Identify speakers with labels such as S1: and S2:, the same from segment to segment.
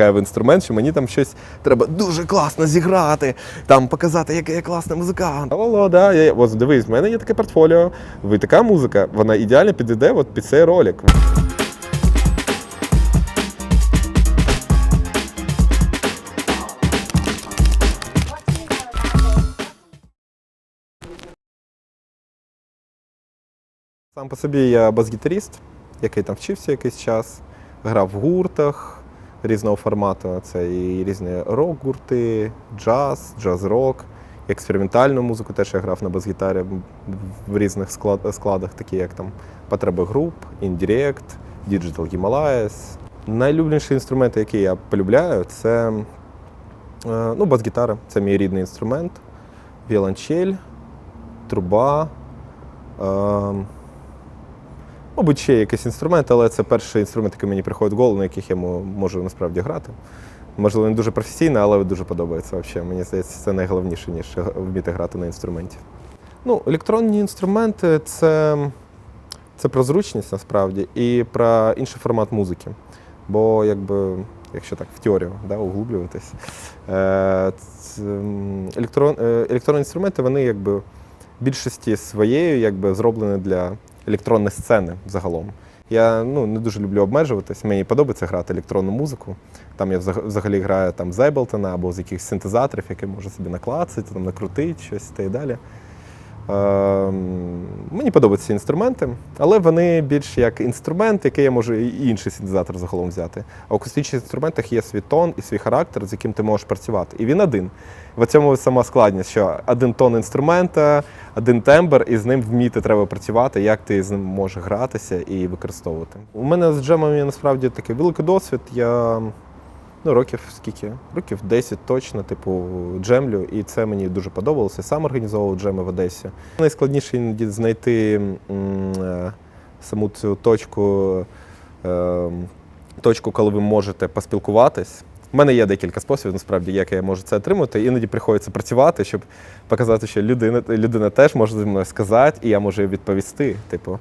S1: в інструмент, що мені там щось треба дуже класно зіграти, там показати, який я класний музикант. Алло, да, я, ось дивись, в мене є таке портфоліо. Ви така музика, вона ідеально підійде от під цей ролик. Сам по собі я бас-гітаріст, який там вчився якийсь час, грав в гуртах різного формату. Це і різні рок-гурти, джаз, джаз-рок, експериментальну музику теж я грав на бас-гітарі в різних склад- складах, такі як там потреби груп, Indirect, Digital Himalayas. Найлюбленіші інструменти, які я полюбляю, це е, ну, бас-гітара, це мій рідний інструмент, віолончель, труба. Е, Мабуть, ще якийсь інструмент, але це перший інструмент, який мені приходить в голову, на яких я можу насправді грати. Можливо, не дуже професійно, але дуже подобається взагалі. Мені здається, це найголовніше, ніж вміти грати на інструменті. Ну, електронні інструменти це, це про зручність насправді і про інший формат музики. Бо, якби, якщо так в теорію да, углублюватись, е, електрон, е, електронні інструменти, вони якби більшості своєю якби, зроблені для електронної сцени загалом. Я ну, не дуже люблю обмежуватись. Мені подобається грати електронну музику. Там я взаг- взагалі граю там з Ableton або з якихось синтезаторів, які можу собі наклацати, там, накрутити щось та й далі. Ем, мені подобаються ці інструменти, але вони більш як інструмент, який я можу і інший синтезатор загалом взяти. А в акустичних інструментах є свій тон і свій характер, з яким ти можеш працювати. І він один. В цьому сама складність, що один тон інструмента, один тембр, і з ним вміти треба працювати, як ти з ним можеш гратися і використовувати. У мене з джемами насправді такий великий досвід. Я ну, років скільки? Років 10 точно, типу, джемлю, і це мені дуже подобалося. Сам організовував джеми в Одесі. Найскладніше іноді знайти е, саму цю точку, е, точку, коли ви можете поспілкуватись. У мене є декілька способів, насправді, як я можу це отримати. Іноді приходиться працювати, щоб показати, що людина, людина теж може зі мною сказати, і я можу відповісти. Типу,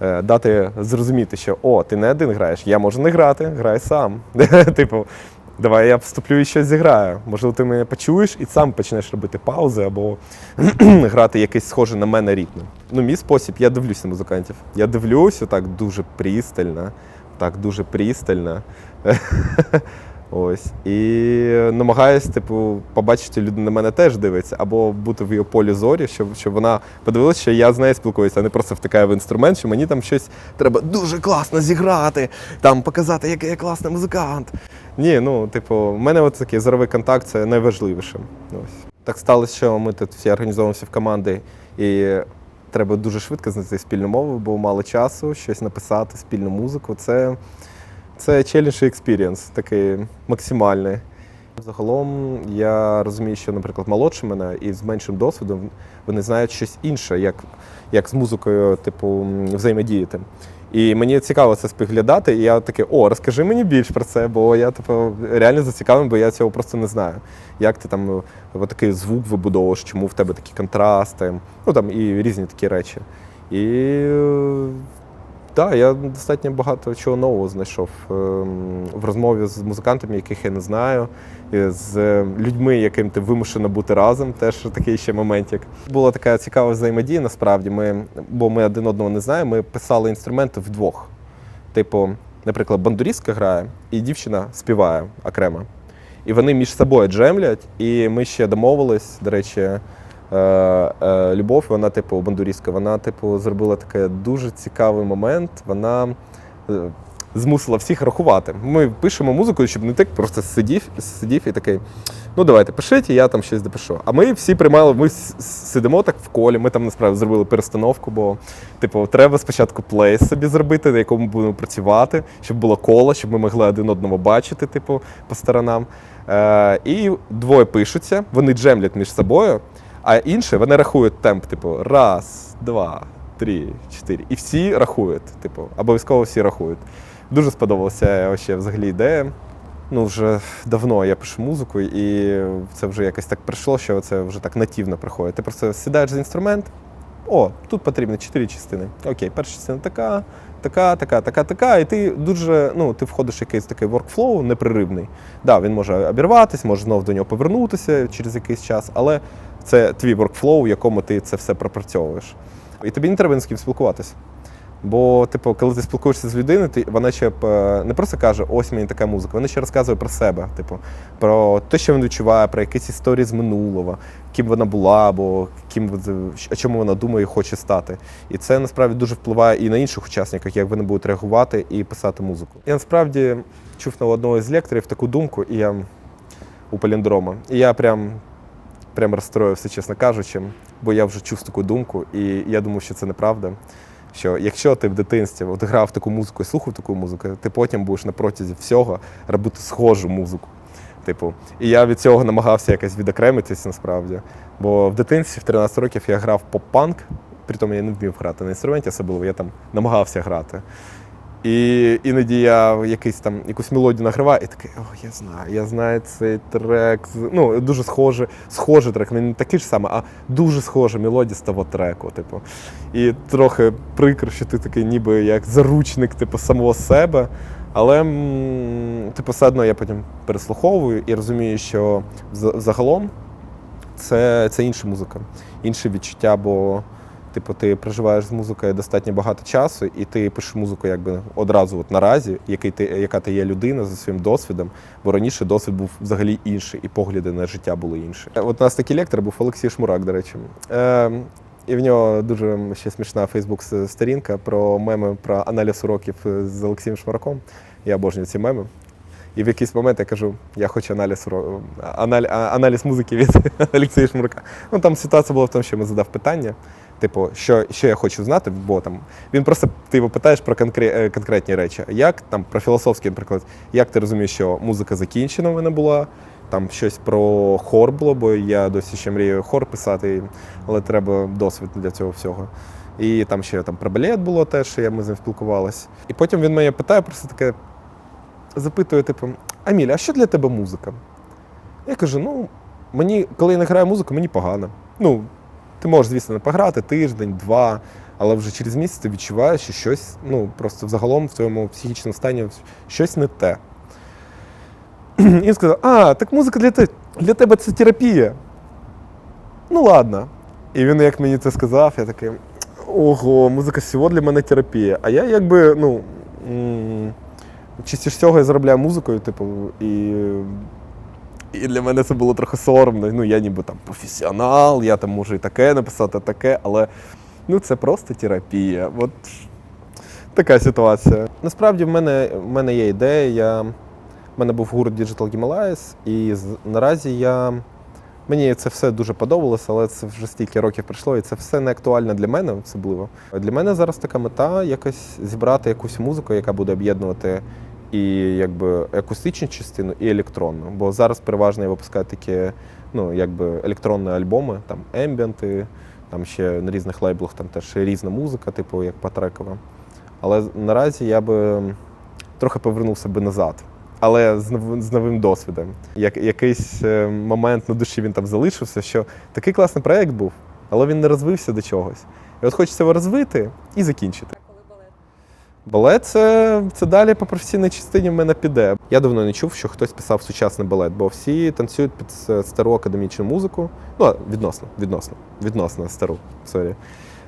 S1: е, дати зрозуміти, що о, ти не один граєш, я можу не грати, грай сам. Типу, давай я вступлю і щось зіграю. Можливо, ти мене почуєш і сам почнеш робити паузи або грати якийсь схожий на мене ритм. Ну, мій спосіб, я дивлюся на музикантів. Я дивлюсь отак дуже пристально, так дуже пристально. Ось. І намагаюсь, типу, побачити, людина на мене теж дивиться, або бути в її полі зорі, щоб, щоб вона подивилася, що я з нею спілкуюся, а не просто втикаю в інструмент, що мені там щось треба дуже класно зіграти, там показати, який я класний музикант. Ні, ну, типу, в мене от такий зоровий контакт це найважливіше. Ось. Так сталося, що ми тут всі організовуємося в команди, і треба дуже швидко знайти спільну мову, бо мало часу, щось написати, спільну музику. Це це челендж і експірієнс, такий максимальний. Загалом я розумію, що, наприклад, молодші мене і з меншим досвідом вони знають щось інше, як, як з музикою, типу, взаємодіяти. І мені цікаво це споглядати, і я такий, о, розкажи мені більше про це, бо я типу, реально зацікавлений, бо я цього просто не знаю. Як ти там е, такий звук вибудовуєш, чому в тебе такі контрасти, ну там і різні такі речі. І е, так, я достатньо багато чого нового знайшов ем, в розмові з музикантами, яких я не знаю, з людьми, яким ти вимушено бути разом. Теж такий ще моментик. Була така цікава взаємодія. Насправді, ми, бо ми один одного не знаємо. Ми писали інструменти вдвох. Типу, наприклад, бандурістка грає, і дівчина співає окремо. І вони між собою джемлять, і ми ще домовились, до речі. Е, е, Любов, вона, типу, бандурістка, вона, типу, зробила такий дуже цікавий момент. Вона е, змусила всіх рахувати. Ми пишемо музику, щоб не так просто сидів, сидів і такий. Ну, давайте пишіть, і я там щось допишу. А ми всі приймали, ми сидимо так в колі. Ми там насправді зробили перестановку, бо типу, треба спочатку плейс собі зробити, на якому будемо працювати, щоб було коло, щоб ми могли один одного бачити, типу, по сторонам. Е, і двоє пишуться, вони джемлять між собою, а інші вони рахують темп, типу, раз, два, три, чотири. І всі рахують, типу, обов'язково всі рахують. Дуже сподобалася вообще взагалі ідея. Ну, вже давно я пишу музику, і це вже якось так прийшло, що це вже так нативно приходить. Ти просто сідаєш за інструмент, о, тут потрібно чотири частини. Окей, перша частина така, така, така, така, така. І ти дуже ну, ти входиш в якийсь такий workflow непреривний. Да, він може обірватися, може знову до нього повернутися через якийсь час, але це твій workflow, в якому ти це все пропрацьовуєш. І тобі не треба ні з ким спілкуватися. Бо, типу, коли ти спілкуєшся з людиною, ти вона ще б е, не просто каже, ось мені така музика, вона ще розказує про себе, типу, про те, що він відчуває, про якісь історії з минулого, ким вона була, або ким о чому вона думає і хоче стати. І це насправді дуже впливає і на інших учасників, як вони будуть реагувати і писати музику. Я насправді чув на одного з лекторів таку думку, і я у паліндрома. І я прям, прям розстроївся, чесно кажучи, бо я вже чув таку думку, і я думав, що це неправда. Що якщо ти в дитинстві от грав таку музику і слухав таку музику, ти потім будеш на протязі всього робити схожу музику. Типу, і я від цього намагався якось відокремитись насправді. Бо в дитинстві в 13 років я грав поп-панк, при тому я не вмів грати на інструменті особливо, я там намагався грати. І іноді я якийсь там якусь мелодію награваю і такий, о, я знаю, я знаю цей трек. Ну, дуже схожий, схожий трек, не такий ж самий, а дуже схожа мелодія з того треку. Типу. І трохи прикро, що ти такий ніби як заручник типу, самого себе. Але типу, все одно я потім переслуховую і розумію, що загалом це, це інша музика, інше відчуття, бо типу, ти проживаєш з музикою достатньо багато часу, і ти пишеш музику якби одразу от наразі, який ти, яка ти є людина за своїм досвідом, бо раніше досвід був взагалі інший, і погляди на життя були інші. От у нас такий лектор був Олексій Шмурак, до речі. Е, і в нього дуже ще смішна Фейсбук-сторінка про меми про аналіз уроків з Олексієм Шмураком. Я обожнюю ці меми. І в якийсь момент я кажу, я хочу аналіз, аналіз музики від Олексія Шмурка. Ну там ситуація була в тому, що я задав питання. Типу, що, що я хочу знати, бо там він просто ти його питаєш про конкре, е, конкретні речі. Як там про філософський, наприклад, як ти розумієш, що музика закінчена в мене була, там щось про хор було, бо я досі ще мрію хор писати, але треба досвід для цього всього. І там ще там про балет було теж, що я ми з ним спілкувалися. І потім він мене питає, просто таке запитує, типу, Аміль, а що для тебе музика? Я кажу: ну, мені, коли я не граю музику, мені погано. Ну, ти можеш, звісно, пограти тиждень, два, але вже через місяць ти відчуваєш, що щось, ну, просто взагалом в твоєму психічному стані щось не те. І сказав: а, так музика для, те, для тебе це терапія. Ну ладно. І він, як мені це сказав, я такий. Ого, музика всього для мене терапія. А я якби, ну. м, Частіше всього я заробляю музикою, типу, і, і для мене це було трохи соромно. Ну, я ніби там професіонал, я там можу і таке написати, таке, але ну, це просто терапія. От така ситуація. Насправді в мене, в мене є ідея. Я, в мене був гурт Digital Himalayas, і наразі я. Мені це все дуже подобалося, але це вже стільки років пройшло, і це все не актуально для мене особливо. Для мене зараз така мета якось зібрати якусь музику, яка буде об'єднувати і якби акустичну частину, і електронну. Бо зараз переважно я випускаю такі ну, якби електронні альбоми, там ембієнти, там ще на різних лейблах там теж різна музика, типу як потрекова. Але наразі я би трохи повернувся би назад. Але з, нов- з новим досвідом. Як, якийсь е, момент на душі він там залишився, що такий класний проєкт був, але він не розвився до чогось. І от хочеться його розвити і закінчити.
S2: Балет?
S1: Це, це далі по професійній частині в мене піде. Я давно не чув, що хтось писав сучасний балет, бо всі танцюють під стару академічну музику. Ну, відносно, відносно, відносно стару, сорі.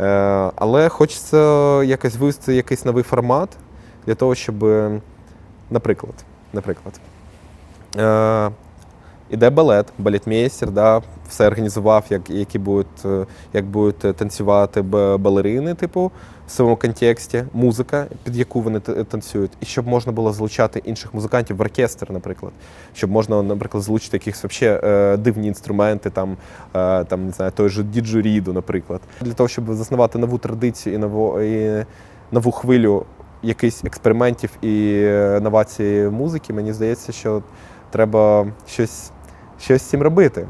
S1: Е, але хочеться якось вивести якийсь новий формат для того, щоб, е, наприклад, наприклад, е, іде балет, балетмейстер, да, все організував, як, які будуть, е, як будуть е, танцювати балерини, типу, в своєму контексті, музика, під яку вони танцюють, і щоб можна було залучати інших музикантів в оркестр, наприклад, щоб можна, наприклад, залучити якісь вообще е, дивні інструменти, там, там не знаю, той же діджуріду, наприклад, для того, щоб заснувати нову традицію і нову, і нову хвилю якихось експериментів і новації музики, мені здається, що треба щось, щось з цим робити.